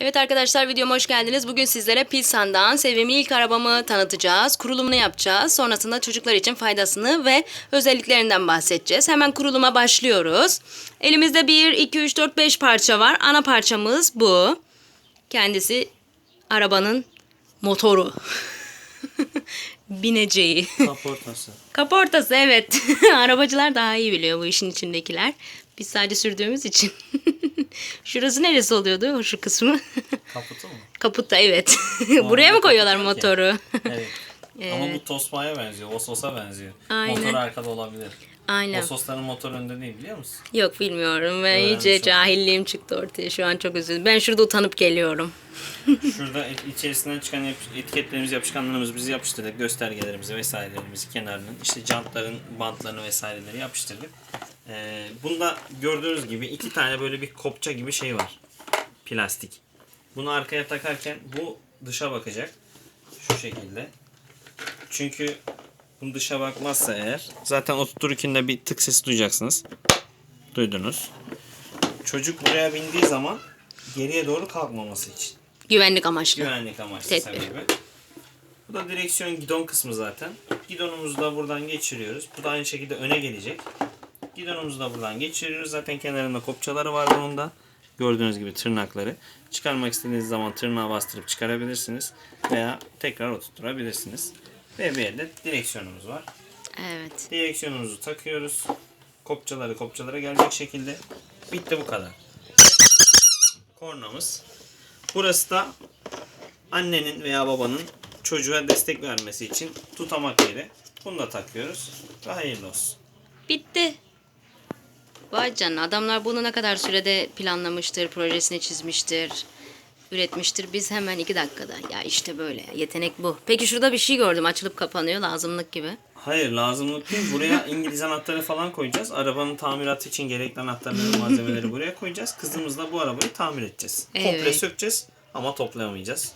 Evet arkadaşlar videoma hoş geldiniz. Bugün sizlere Pilsan'dan sevimli ilk arabamı tanıtacağız. Kurulumunu yapacağız. Sonrasında çocuklar için faydasını ve özelliklerinden bahsedeceğiz. Hemen kuruluma başlıyoruz. Elimizde 1, 2, 3, 4, 5 parça var. Ana parçamız bu. Kendisi arabanın motoru. Bineceği. Kaportası. Kaportası evet. Arabacılar daha iyi biliyor bu işin içindekiler. Biz sadece sürdüğümüz için. Şurası neresi oluyordu şu kısmı? Kaputu mu? Kaputta evet. Buraya mı koyuyorlar motoru? Evet. Ama bu Tosma'ya benziyor. Osos'a benziyor. Aynen. Motor arkada olabilir. Aynen. Osos'ların motoru önde değil biliyor musun? Yok bilmiyorum. Ben Öğrenmiş iyice oldum. cahilliğim çıktı ortaya. Şu an çok üzüldüm. Ben şurada utanıp geliyorum. Şurada içerisinden çıkan yap- etiketlerimizi, yapışkanlarımızı biz yapıştırdık. Göstergelerimizi vesairelerimizi kenarının. işte jantların bantlarını vesaireleri yapıştırdık. Ee, bunda gördüğünüz gibi iki tane böyle bir kopça gibi şey var. Plastik. Bunu arkaya takarken bu dışa bakacak. Şu şekilde. Çünkü bunu dışa bakmazsa eğer zaten oturturken de bir tık sesi duyacaksınız. Duydunuz. Çocuk buraya bindiği zaman geriye doğru kalkmaması için. Güvenlik amaçlı. Güvenlik amaçlı Tedbir. sebebi. Bu da direksiyon gidon kısmı zaten. Gidonumuzu da buradan geçiriyoruz. Bu da aynı şekilde öne gelecek. Gidonumuzu da buradan geçiriyoruz. Zaten kenarında kopçaları var bunun da. Gördüğünüz gibi tırnakları. Çıkarmak istediğiniz zaman tırnağa bastırıp çıkarabilirsiniz. Veya tekrar oturtturabilirsiniz. Ve bir de direksiyonumuz var. Evet. Direksiyonumuzu takıyoruz. Kopçaları kopçalara gelecek şekilde. Bitti bu kadar. Kornamız. Burası da annenin veya babanın çocuğa destek vermesi için tutamak yeri. Bunu da takıyoruz. Ve hayırlı olsun. Bitti. Vay canına adamlar bunu ne kadar sürede planlamıştır, projesini çizmiştir, üretmiştir. Biz hemen iki dakikada. Ya işte böyle. Yetenek bu. Peki şurada bir şey gördüm. Açılıp kapanıyor lazımlık gibi. Hayır lazımlık değil. Buraya İngiliz anahtarı falan koyacağız. Arabanın tamiratı için gerekli anahtarları, malzemeleri buraya koyacağız. Kızımızla bu arabayı tamir edeceğiz. Komple Evet. sökeceğiz ama toplayamayacağız.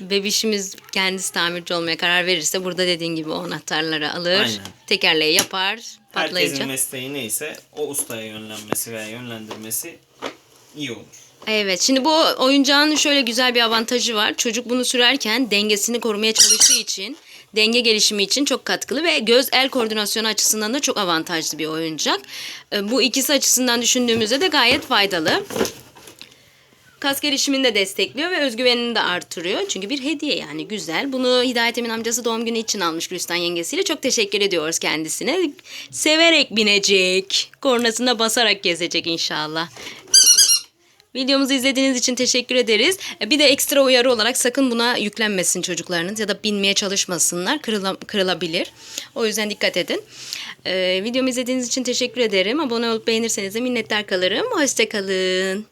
Bebişimiz kendisi tamirci olmaya karar verirse burada dediğin gibi o anahtarları alır. Aynen. Tekerleği yapar. Patlayınca. Herkesin mesleği neyse o ustaya yönlenmesi veya yönlendirmesi iyi olur. Evet şimdi bu oyuncağın şöyle güzel bir avantajı var. Çocuk bunu sürerken dengesini korumaya çalıştığı için denge gelişimi için çok katkılı ve göz el koordinasyonu açısından da çok avantajlı bir oyuncak. E, Bu ikisi açısından düşündüğümüzde de gayet faydalı. Kas gelişimini de destekliyor ve özgüvenini de artırıyor. Çünkü bir hediye yani güzel. Bunu Hidayet Emin amcası doğum günü için almış Gülistan yengesiyle. Çok teşekkür ediyoruz kendisine. Severek binecek. Kornasına basarak gezecek inşallah. Videomuzu izlediğiniz için teşekkür ederiz. Bir de ekstra uyarı olarak sakın buna yüklenmesin çocuklarınız ya da binmeye çalışmasınlar. Kırıla- kırılabilir. O yüzden dikkat edin. Ee, videomu izlediğiniz için teşekkür ederim. Abone olup beğenirseniz de minnettar kalırım. Hoşçakalın.